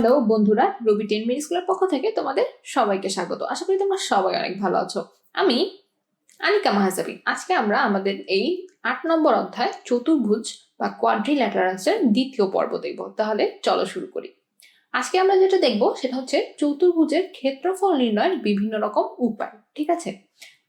Hello বন্ধুরা রবি ten minute স্কুলের পক্ষ থেকে তোমাদের সবাইকে স্বাগত। আশা করি তোমরা সবাই অনেক ভালো আছো। আমি আনিকা মাহাজাবি আজকে আমরা আমাদের এই আট নম্বর অধ্যায় চতুর্ভুজ বা কোয়াড্রিল্যাটারালসের দ্বিতীয় পর্ব দেখব। তাহলে চলো শুরু করি। আজকে আমরা যেটা দেখব সেটা হচ্ছে চতুর্ভুজের ক্ষেত্রফল নির্ণয়ের বিভিন্ন রকম উপায়, ঠিক আছে?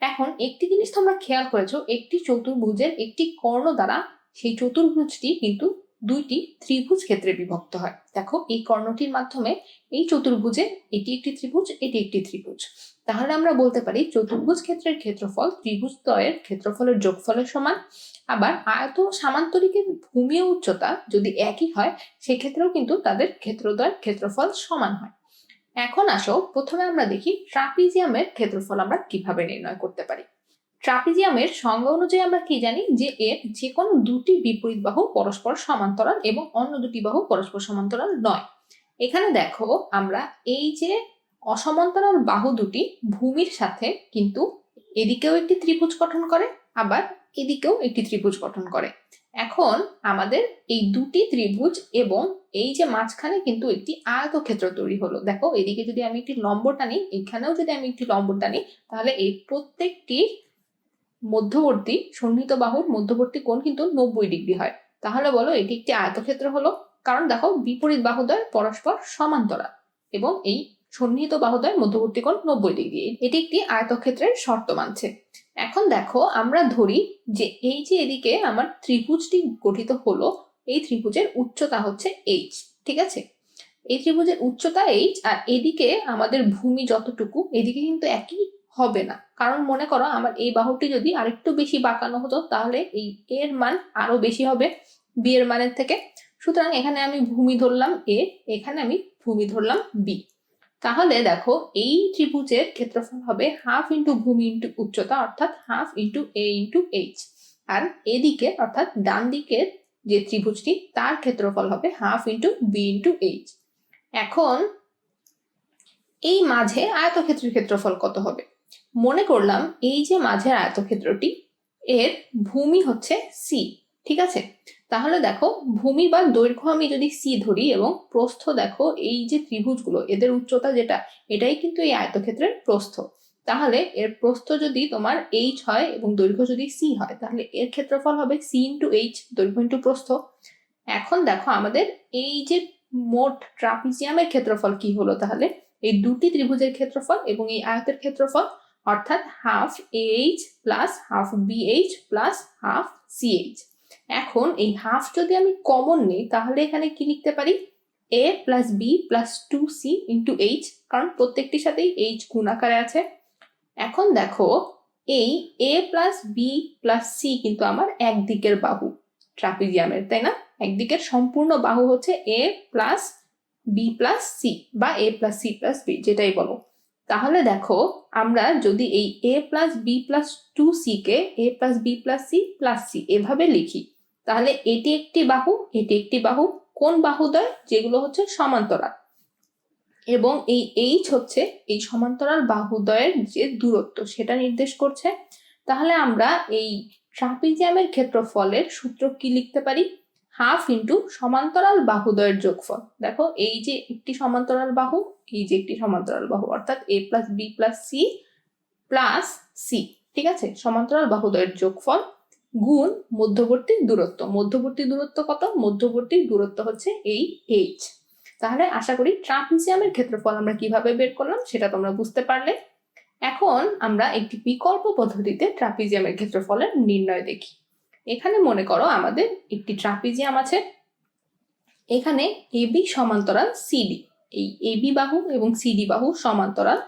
এখন একটি জিনিস তোমরা খেয়াল করেছ, একটি চতুর্ভুজের একটি কর্ণ দ্বারা সেই চতুর্ভুজটি কিন্তু দুইটি ত্রিভুজ ক্ষেত্রে বিভক্ত হয়। দেখো, এই কর্ণটির মাধ্যমে এই চতুর্ভুজে এটি একটি ত্রিভুজ, এটি একটি ত্রিভুজ। তাহলে আমরা বলতে পারি চতুর্ভুজ ক্ষেত্রের ক্ষেত্রফল ত্রিভুজ দ্বয়ের ক্ষেত্রফলের যোগফলের সমান। আবার আয়ত সামান্তরিকের ভূমি উচ্চতা যদি একই হয়, সেক্ষেত্রেও কিন্তু তাদের ক্ষেত্রদ্বয়ের ক্ষেত্রফল সমান হয়। এখন আসো, প্রথমে আমরা দেখি ট্রাপিজিয়ামের ক্ষেত্রফল আমরা কীভাবে নির্ণয় করতে পারি। ট্রাপিজিয়ামের সংজ্ঞা অনুযায়ী আমরা কি জানি? যে এর যে কোনো দুটি বিপরীত বাহু পরস্পর সমান্তরাল এবং অন্য দুটি বাহু পরস্পর সমান্তরাল নয়। এখানে দেখো আমরা এই যে অসমান্তরাল বাহু দুটি ভূমির সাথে কিন্তু এদিকেও একটি ত্রিভুজ গঠন করে, আবার এদিকেও একটি ত্রিভুজ গঠন করে। এখন আমাদের এই দুটি ত্রিভুজ এবং এই যে মাঝখানে কিন্তু একটি আয়তক্ষেত্র তৈরি হলো। দেখো এদিকে যদি আমি একটি লম্ব টানি এখানেও যদি আমি একটি লম্ব টানি তাহলে এই প্রত্যেকটি মধ্যবর্তী সন্নিহিত বাহুর মধ্যবর্তী কোণ কিন্তু নব্বই ডিগ্রি হয়। তাহলে বলো এটি একটি আয়তক্ষেত্র হলো। কারণ দেখো বিপরীত বাহুদ্বয় পরস্পর সমান্তরাল এবং এই সন্নিহিত বাহুদ্বয় মধ্যবর্তী কোণ নব্বই ডিগ্রি। এটি একটি আয়তক্ষেত্রের শর্ত মানছে। এখন দেখো আমরা ধরি যে এই যে এদিকে আমার ত্রিভুজটি গঠিত হলো, এই ত্রিভুজের উচ্চতা হচ্ছে এইচ ঠিক আছে? এই ত্রিভুজের উচ্চতা এইচ আর এদিকে আমাদের ভূমি যতটুকু, এদিকে কিন্তু একই হবে না। কারণ মনে করো আমার এই বাহুটি যদি আরেকটু বেশি বাঁকানো হতো, তাহলে এই এর মান আরও বেশি হবে বি এর মানের থেকে। সুতরাং এখানে আমি ভূমি ধরলাম এ এখানে আমি ভূমি ধরলাম বি তাহলে দেখো, এই ত্রিভুজের ক্ষেত্রফল হবে হাফ ইন্টু ভূমি ইন্টু উচ্চতা, অর্থাৎ half into A into H আর এদিকে, অর্থাৎ ডান দিকের যে ত্রিভুজটি, তার ক্ষেত্রফল হবে half into B into H এখন এই মাঝে আয়তক্ষেত্রের ক্ষেত্রফল কত হবে? মনে করলাম এই যে মাঝের আয়তক্ষেত্রটি, এর ভূমি হচ্ছে সি ঠিক আছে? তাহলে দেখো, ভূমি বা দৈর্ঘ্য আমি যদি সি ধরি এবং প্রস্থ দেখো, এই যে ত্রিভুজগুলো, এদের উচ্চতা যেটা, এটাই কিন্তু এই আয়তক্ষেত্রের প্রস্থ। তাহলে এর প্রস্থ যদি তোমার এইচ হয় এবং দৈর্ঘ্য যদি সি হয়, তাহলে এর ক্ষেত্রফল হবে সি ইন্টু এইচ দৈর্ঘ্য ইন্টু প্রস্থ। এখন দেখো আমাদের এই যে মোট ট্রাপিজিয়ামের ক্ষেত্রফল কি হলো তাহলে? এই দুটি ত্রিভুজের ক্ষেত্রফল এবং এই আয়তের ক্ষেত্রফল, অর্থাৎ half H plus half BH plus half CH এখন এই হাফ যদি আমি কমন নিই, তাহলে এখানে কি লিখতে পারি? A plus B plus two C into H কারণ প্রত্যেকটির সাথেই এইচ গুণ আকারে আছে। এখন দেখো, এই A plus B plus C কিন্তু আমার একদিকের বাহু ট্রাপিজিয়ামের তাই না? একদিকের সম্পূর্ণ বাহু হচ্ছে A plus B plus C বা A plus C plus B যেটাই বলো। তাহলে দেখো, আমরা যদি এই A plus B plus two C K A plus B plus C plus C এভাবে লিখি, তাহলে এটি একটি বাহু, এটি একটি বাহু, কোন বাহুদ্বয় যেগুলো হচ্ছে সমান্তরাল। এবং এই এইচ হচ্ছে এই সমান্তরাল বাহুদ্বয়ের যে দূরত্ব, সেটা নির্দেশ করছে। তাহলে আমরা এই ট্রাপিজিয়ামের ক্ষেত্রফলের সূত্র কি লিখতে পারি? হাফ ইন্টু সমান্তরাল বাহুদ্বয়ের যোগফল। দেখো, এই যে একটি সমান্তরাল বাহু, এই যে একটি সমান্তরাল বাহু, অর্থাৎ A plus B plus C plus C ঠিক আছে? সমান্তরাল বাহুদ্বয়ের যোগফল গুণ মধ্যবর্তী দূরত্ব। মধ্যবর্তী দূরত্ব কত? মধ্যবর্তী দূরত্ব হচ্ছে এই এইচ তাহলে আশা করি ট্রাপিজিয়ামের ক্ষেত্রফল আমরা কীভাবে বের করলাম সেটা তোমরা বুঝতে পারলে। এখন আমরা একটি বিকল্প পদ্ধতিতে ট্রাপিজিয়ামের ক্ষেত্রফলের নির্ণয় দেখি। এখানে মনে করো আমাদের একটি ট্রাপিজিয়াম আছে। এখানে এবি সমান্তরাল সিডি এই এবি বাহু এবং সিডি বাহু সমান্তরাল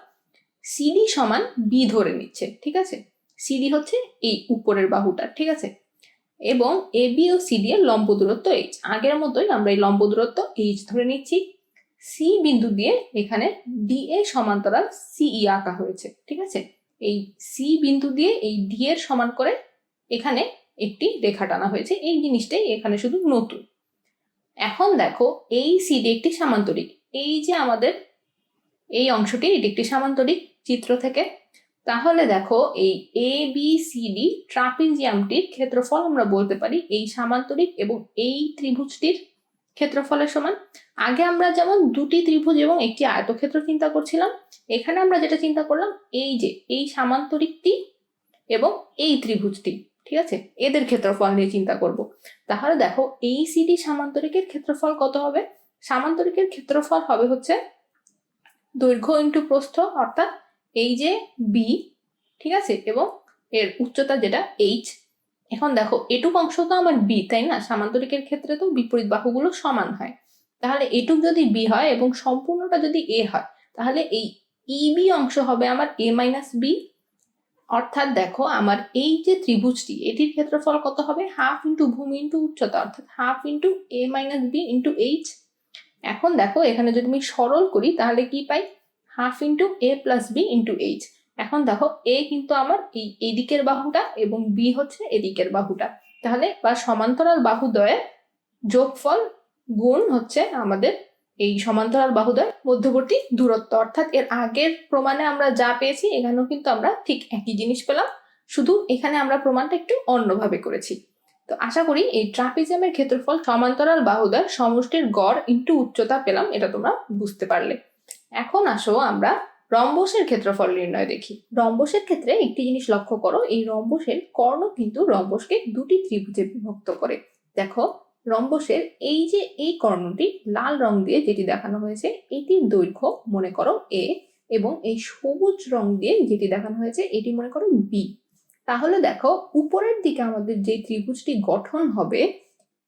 সিডি সমান বি ধরে নিচ্ছে, ঠিক আছে? সিডি হচ্ছে এই উপরের বাহুটা ঠিক আছে? এবং এবি ও সিডি এর লম্ব দূরত্ব এইচ। আগের মতোই আমরা এই লম্ব দূরত্ব এইচ ধরে নিচ্ছি। সি বিন্দু দিয়ে এখানে ডি এ সমান্তরাল সিই আঁকা হয়েছে, ঠিক আছে? এই সি বিন্দু দিয়ে এই ডি এর সমান করে এখানে একটি রেখা টানা হয়েছে, এই জিনিসটাই এখানে শুধু নতুন। এখন দেখো, এই সিডি একটি সামান্তরিক। এই যে আমাদের এই অংশটি, এটি একটি সামান্তরিক চিত্র থেকে। তাহলে দেখো, এই এ বি সি ডি ট্রাপিজিয়ামটির ক্ষেত্রফল আমরা বলতে পারি এই সামান্তরিক এবং এই ত্রিভুজটির ক্ষেত্রফলের সমান। আগে আমরা যেমন দুটি ত্রিভুজ এবং একটি আয়তক্ষেত্র চিন্তা করছিলাম, এখানে আমরা যেটা চিন্তা করলাম, এই যে এই সামান্তরিকটি এবং এই ত্রিভুজটি। ঠিক আছে? এদের ক্ষেত্রফল নিয়ে চিন্তা করব। তাহলে দেখো, এই সিডি সামান্তরিকের ক্ষেত্রফল কত হবে? সামান্তরিকের ক্ষেত্রফল হবে হচ্ছে দৈর্ঘ্য ইন্টু প্রস্থ, অর্থাৎ এই যে বি ঠিক আছে? এবং এর উচ্চতা যেটা এইচ এখন দেখো, এটুক অংশ তো আমার বি তাই না? সামান্তরিকের ক্ষেত্রে তো বিপরীত বাহুগুলো সমান হয়। তাহলে এটুক যদি বি হয় এবং সম্পূর্ণটা যদি এ হয়, তাহলে এই ইবি অংশ হবে আমার এ মাইনাস বি অর্থাৎ দেখো আমার এই যে ত্রিভুজটি, এটির ক্ষেত্রফল কত হবে? হাফ ইন্টু ভূমি ইন্টু উচ্চতা, অর্থাৎ half into A minus B into H. এখন দেখো এখানে যদি আমি সরল করি, তাহলে কি পাই? Half into A plus B into H. এখন দেখো এ কিন্তু আমার এই এদিকের বাহুটা এবং বি হচ্ছে এদিকের বাহুটা। তাহলে বা সমান্তরাল বাহুদ্বয়ের যোগফল গুণ হচ্ছে আমাদের এই সমান্তরাল বাহুদ্বয় মধ্যবর্তী দূরত্ব। অর্থাৎ এর আগের প্রমাণে আমরা যা পেয়েছি, এখানেও কিন্তু আমরা ঠিক একই জিনিস পেলাম। শুধু এখানে আমরা প্রমাণটা একটু অন্যভাবে করেছি। তো আশা করি এই ট্রাপিজিয়ামের ক্ষেত্রফল সমান্তরাল বাহুদ্বয় সমষ্টির গড় ইন্টু উচ্চতা পেলাম, এটা তোমরা বুঝতে পারলে। এখন আসো আমরা রম্বসের ক্ষেত্রফল নির্ণয় দেখি। রম্বসের ক্ষেত্রে একটি জিনিস লক্ষ্য করো, এই রম্বসের কর্ণ কিন্তু রম্বসকে দুটি ত্রিভুজে বিভক্ত করে। দেখো রম্বসের এই যে এই কর্ণটি লাল রং দিয়ে যেটি দেখানো হয়েছে, এটির দৈর্ঘ্য মনে করো এ এবং এই সবুজ রং দিয়ে যেটি দেখানো হয়েছে, এটি মনে করো বি তাহলে দেখো, উপরের দিকে আমাদের যে ত্রিভুজটি গঠন হবে,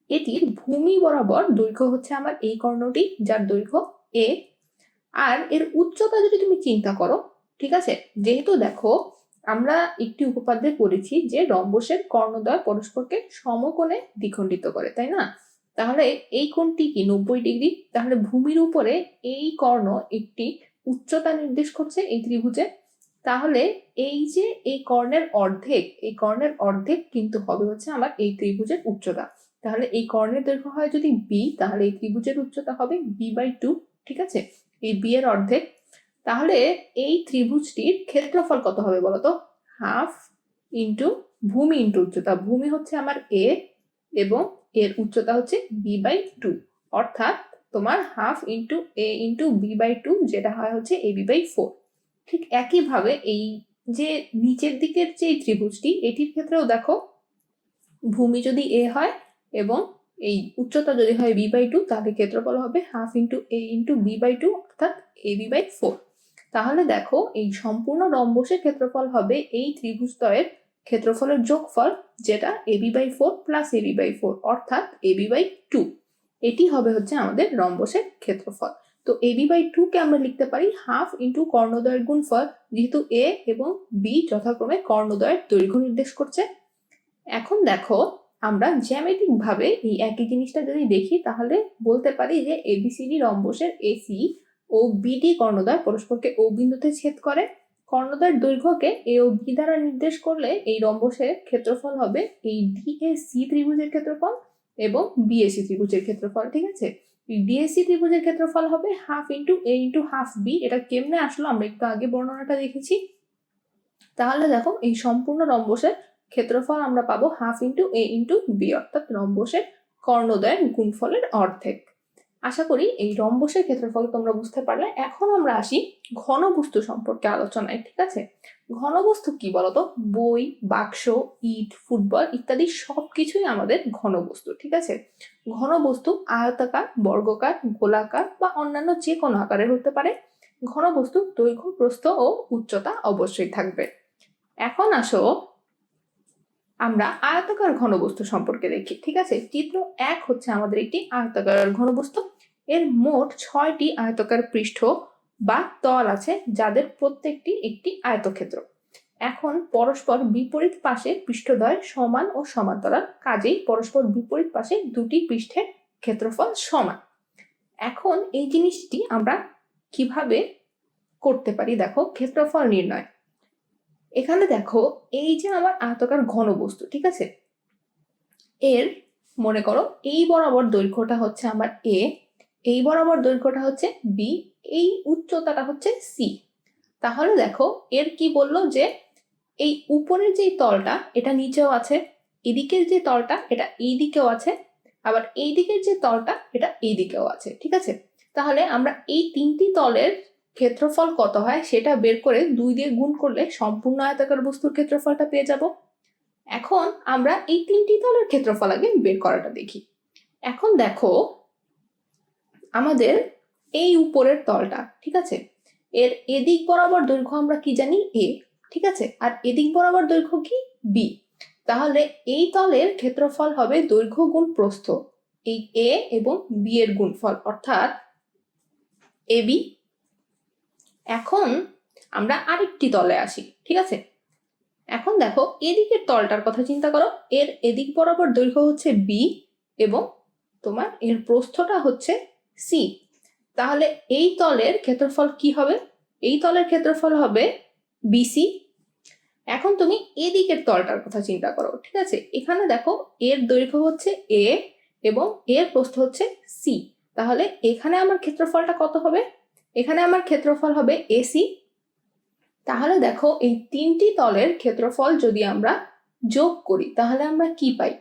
এটির ভূমি বরাবর দৈর্ঘ্য হচ্ছে আমার এই কর্ণটি, যার দৈর্ঘ্য এ আর এর উচ্চতা যদি তুমি চিন্তা করো, ঠিক আছে? যেহেতু দেখো আমরা একটি উপপাদ্যে পড়েছি যে রম্বসের কর্ণদ্বয় পরস্পরকে সমকোণে দ্বিখণ্ডিত করে, তাই না? তাহলে এই কোণটি কি নব্বই ডিগ্রি? তাহলে ভূমির উপরে এই কর্ণ একটি উচ্চতা নির্দেশ করছে এই ত্রিভুজে। তাহলে এই যে এই কর্ণের অর্ধেক, এই কর্ণের অর্ধেক কিন্তু হবে হচ্ছে আমার এই ত্রিভুজের উচ্চতা। তাহলে এই কর্ণের দৈর্ঘ্য হয় যদি বি তাহলে এই ত্রিভুজের উচ্চতা হবে বি বাই টু ঠিক আছে? এই বি এর অর্ধেক তাহলে এই ত্রিভুজটির ক্ষেত্রফল কত হবে বলতো? হাফ ইন্টু ভূমি ইন্টু উচ্চতা। ভূমি হচ্ছে আমার এ এবং এর উচ্চতা হচ্ছে বি বাই টু অর্থাৎ তোমার half into A into B by two যেটা হয় হচ্ছে এ বি বাই ফোর ঠিক একইভাবে এই যে নিচের দিকের যে ত্রিভুজটি, এটির ক্ষেত্রেও দেখো, ভূমি যদি এ হয় এবং এই উচ্চতা যদি হয় বি বাই টু তাহলে ক্ষেত্রফল হবে half into A into B by two অর্থাৎ এ বি বাই ফোর তাহলে দেখো এই সম্পূর্ণ রম্বসের ক্ষেত্রফল হবে এই ত্রিভুজদ্বয়ের ক্ষেত্রফলের যোগফল, যেটা AB by four plus A B by four অর্থাৎ এ বি বাই টু এটি হবে হচ্ছে আমাদের রম্বসের ক্ষেত্রফল। তো এ বি বাই টু কে আমরা লিখতে পারি হাফ ইন্টু কর্ণদ্বয়ের গুণফল, যেহেতু এ এবং বি যথাক্রমে কর্ণদ্বয়ের দৈর্ঘ্য নির্দেশ করছে। এখন দেখো, আমরা জ্যামিতিক ভাবে এই একই জিনিসটা যদি দেখি, তাহলে বলতে পারি যে এবিসিডি রম্বসের এসি ও বিডি কর্ণদ্বয় পরস্পরকে ও বিন্দুতে ছেদ করে। কর্ণদ্বয়ের দৈর্ঘ্যকে এ ও বি দ্বারা নির্দেশ করলে এই রম্বসের ক্ষেত্রফল হবে এই ডিএসি ত্রিভুজের ক্ষেত্রফল এবং বিএসি ত্রিভুজের ক্ষেত্রফল, ঠিক আছে? ডিএসি ত্রিভুজের ক্ষেত্রফল হবে half into A into half B এটা কেমনে আসলো? আমরা একটু আগে বর্ণনাটা দেখেছি। তাহলে দেখো, এই সম্পূর্ণ রম্বসের ক্ষেত্রফল আমরা পাবো half into A into B অর্থাৎ রম্বসের কর্ণদ্বয়ের গুণফলের অর্ধেক। আশা করি এই রম্বসের ক্ষেত্রফল তোমরা বুঝতে পারলে। এখন আমরা আসি ঘনবস্তু সম্পর্কে আলোচনায়, ঠিক আছে? ঘনবস্তু কি বলতো? বই, বাক্স, ইট, ফুটবল ইত্যাদি সব কিছুই আমাদের ঘনবস্তু, ঠিক আছে? ঘনবস্তু আয়তাকার, বর্গকার, গোলাকার বা অন্যান্য যে কোনো আকারের হতে পারে। ঘনবস্তু দৈর্ঘ্য, প্রস্থ ও উচ্চতা অবশ্যই থাকবে। এখন আসো আমরা আয়তাকার ঘনবস্তু সম্পর্কে দেখি, ঠিক আছে? চিত্র এক হচ্ছে আমাদের একটি আয়তাকার ঘনবস্তু। এর মোট ছয়টি আয়তকার পৃষ্ঠ বা তল আছে যাদের প্রত্যেকটি একটি আয়তক্ষেত্র। এখন পরস্পর বিপরীত পাশে পৃষ্ঠদ্বয় সমান ও সমান্তরাল, কাজেই পরস্পর বিপরীত পাশে দুটি পৃষ্ঠের ক্ষেত্রফল সমান। এখন এই জিনিসটি আমরা কীভাবে করতে পারি দেখো, ক্ষেত্রফল নির্ণয়। এখানে দেখো, এই যে আমার আয়তকার ঘনবস্তু, ঠিক আছে? এর, মনে করো, এই বরাবর দৈর্ঘ্যটা হচ্ছে আমার এ এই বরাবর দৈর্ঘ্যটা হচ্ছে বি এই উচ্চতাটা হচ্ছে সি তাহলে দেখো, এর কি বলল যে এই উপরের যে তলটা, এটা নিচেও আছে, এদিকের যে তলটা, এটা এই দিকেও আছে, আবার এই দিকের যে তলটা, এটা এই দিকেও আছে, ঠিক আছে? তাহলে আমরা এই তিনটি তলের ক্ষেত্রফল কত হয়, সেটা বের করে দুই দিয়ে গুণ করলে সম্পূর্ণ আয়তাকার বস্তুর ক্ষেত্রফলটা পেয়ে যাব। এখন আমরা এই তিনটি তলের ক্ষেত্রফল আগে বের করাটা দেখি। এখন দেখো আমাদের এই উপরের তলটা, ঠিক আছে? এর এদিক বরাবর দৈর্ঘ্য আমরা কি জানি? এ ঠিক আছে? আর এদিক বরাবর দৈর্ঘ্য কি? বি তাহলে এই তলের ক্ষেত্রফল হবে দৈর্ঘ্য গুণ প্রস্থ। এই এ এবং বি এর গুণফল, অর্থাৎ এ বি এখন আমরা আরেকটি তলে আসি, ঠিক আছে? এখন দেখো, এদিকের তলটার কথা চিন্তা করো। এর এদিক বরাবর দৈর্ঘ্য হচ্ছে বি এবং তোমার এর প্রস্থটা হচ্ছে সি তাহলে এই তলের ক্ষেত্রফল কি হবে? এই তলের ক্ষেত্রফল হবে বিসি এখন তুমি এদিকের তলটার কথা চিন্তা করো, ঠিক আছে? এখানে দেখো এর দৈর্ঘ্য হচ্ছে এ এবং এর প্রস্থ হচ্ছে সি তাহলে এখানে আমার ক্ষেত্রফলটা কত হবে? এখানে আমার ক্ষেত্রফল হবে এসি তাহলে দেখো এই তিনটি তলের ক্ষেত্রফল যদি আমরা যোগ করি, তাহলে আমরা কি পাই?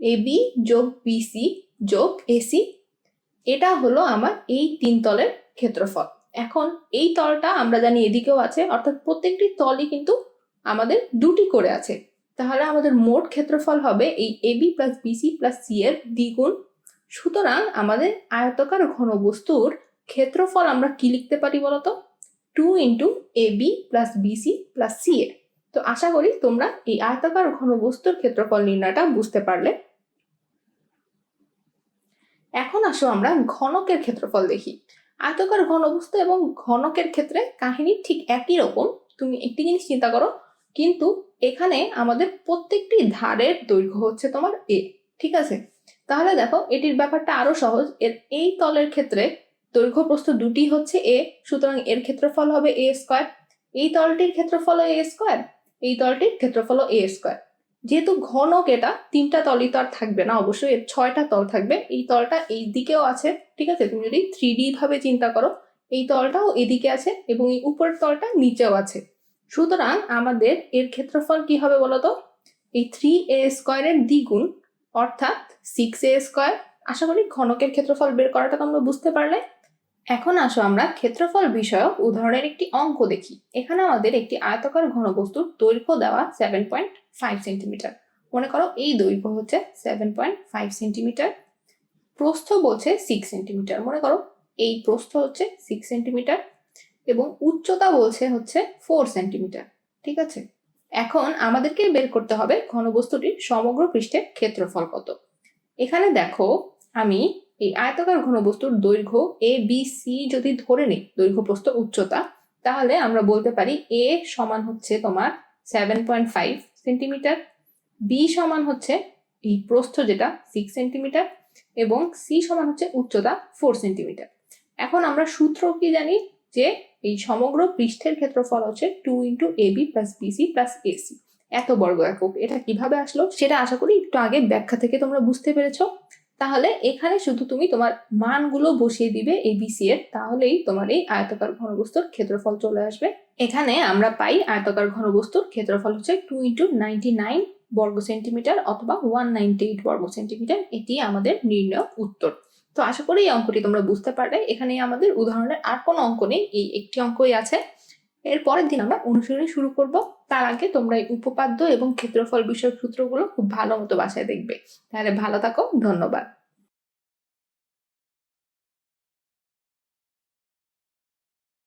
এ বি যোগ বিসি যোগ এসি এটা হলো আমার এই তিন তলের ক্ষেত্রফল। এখন এই তলটা আমরা জানি এদিকেও আছে, অর্থাৎ প্রত্যেকটি তলই কিন্তু আমাদের দুটি করে আছে। তাহলে আমাদের মোট ক্ষেত্রফল হবে এই AB plus BC plus C এর দ্বিগুণ। সুতরাং আমাদের আয়তকার ঘনবস্তুর ক্ষেত্রফল আমরা কি লিখতে পারি বলতো? Two into A B plus BC plus C A. তো আশা করি তোমরা এই আয়তাকার ঘনবস্তুর ক্ষেত্রফল নির্ণয়টা বুঝতে পারলে। এখন আসো আমরা ঘনকের ক্ষেত্রফল দেখি। আয়তকার ঘন ঘনবস্তু এবং ঘনকের ক্ষেত্রে কাহিনী ঠিক একই রকম। তুমি একটি জিনিস চিন্তা করো, কিন্তু এখানে আমাদের প্রত্যেকটি ধারের দৈর্ঘ্য হচ্ছে তোমার এ ঠিক আছে? তাহলে দেখো, এটির ব্যাপারটা আরও সহজ। এর এই তলের ক্ষেত্রে দৈর্ঘ্য প্রস্থ দুটি হচ্ছে এ সুতরাং এর ক্ষেত্রফল হবে এ স্কোয়ার এই তলটির ক্ষেত্রফল এ স্কোয়ার এই তলটির ক্ষেত্রফল এ স্কোয়ার যেহেতু ঘনক এটা, তিনটা তলই তো আর থাকবে না, অবশ্যই এর ছয়টা তল থাকবে। এই তলটা এই দিকেও আছে, ঠিক আছে? তুমি যদি থ্রি ডি ভাবে চিন্তা করো, এই তলটাও এদিকে আছে এবং এই উপরের তলটা নিচেও আছে। সুতরাং আমাদের এর ক্ষেত্রফল কি হবে বলতো? এই থ্রি এ স্কোয়ারের দ্বিগুণ, অর্থাৎ সিক্স এ স্কোয়ার আশা করি ঘনকের ক্ষেত্রফল বের করাটা তোমরা বুঝতে পারলে। এখন আসো আমরা ক্ষেত্রফল বিষয়ক উদাহরণের একটি অঙ্ক দেখি। এখানে আমাদের একটি আয়তাকার ঘনবস্তুর দৈর্ঘ্য দেওয়া সেভেন পয়েন্ট ফাইভ সেন্টিমিটার মনে করো এই দৈর্ঘ্য হচ্ছে সেভেন পয়েন্ট ফাইভ সেন্টিমিটার প্রস্থ বলছে সিক্স সেন্টিমিটার মনে করো এই প্রস্থ হচ্ছে সিক্স সেন্টিমিটার এবং উচ্চতা বলছে হচ্ছে ফোর সেন্টিমিটার ঠিক আছে? এখন আমাদেরকে বের করতে হবে ঘনবস্তুটির সমগ্র পৃষ্ঠের ক্ষেত্রফল কত। এখানে দেখো আমি এই আয়তাকার ঘনবস্তুর দৈর্ঘ্য এ বি সি যদি ধরে নিই দৈর্ঘ্য প্রস্থ উচ্চতা, তাহলে আমরা বলতে পারি এ সমান হচ্ছে তোমার seven point five centimetre B সমান হচ্ছে এই প্রস্থ যেটা সিক্স সেন্টিমিটার এবং সি সমান হচ্ছে উচ্চতা ফোর সেন্টিমিটার এখন আমরা সূত্র কি জানি? যে এই সমগ্র পৃষ্ঠের ক্ষেত্রফল হচ্ছে two into A B plus BC plus AC এত বর্গ একক, এটা কীভাবে আসলো? সেটা আশা করি একটু আগে ব্যাখ্যা থেকে তোমরা বুঝতে পেরেছ। তাহলে এখানে শুধু তুমি তোমার মানগুলো বসিয়ে দিবে এবিসি এর, তাহলেই তোমার এই আয়তকার ঘনবস্তুর ক্ষেত্রফল চলে আসবে। এখানে আমরা পাই আয়তকার ঘনবস্তুর ক্ষেত্রফল হচ্ছে টু ইন্টু নাইনটি নাইন বর্গ সেন্টিমিটার অথবা ওয়ান নাইনটি এইট বর্গ সেন্টিমিটার এটি আমাদের নির্ণয় উত্তর। তো আশা করি এই অঙ্কটি তোমরা বুঝতে পারবে। এখানে আমাদের উদাহরণের আর কোনো অঙ্ক নেই। এই একটি অঙ্কই আছে। এর পরের দিন আমরা অনুশীলনী শুরু করব। তার আগে তোমরা এই উপপাদ্য এবং ক্ষেত্রফল বিষয়ক সূত্রগুলো খুব ভালো মতো বাসায় দেখবে। তাহলে ভালো থাকো, ধন্যবাদ।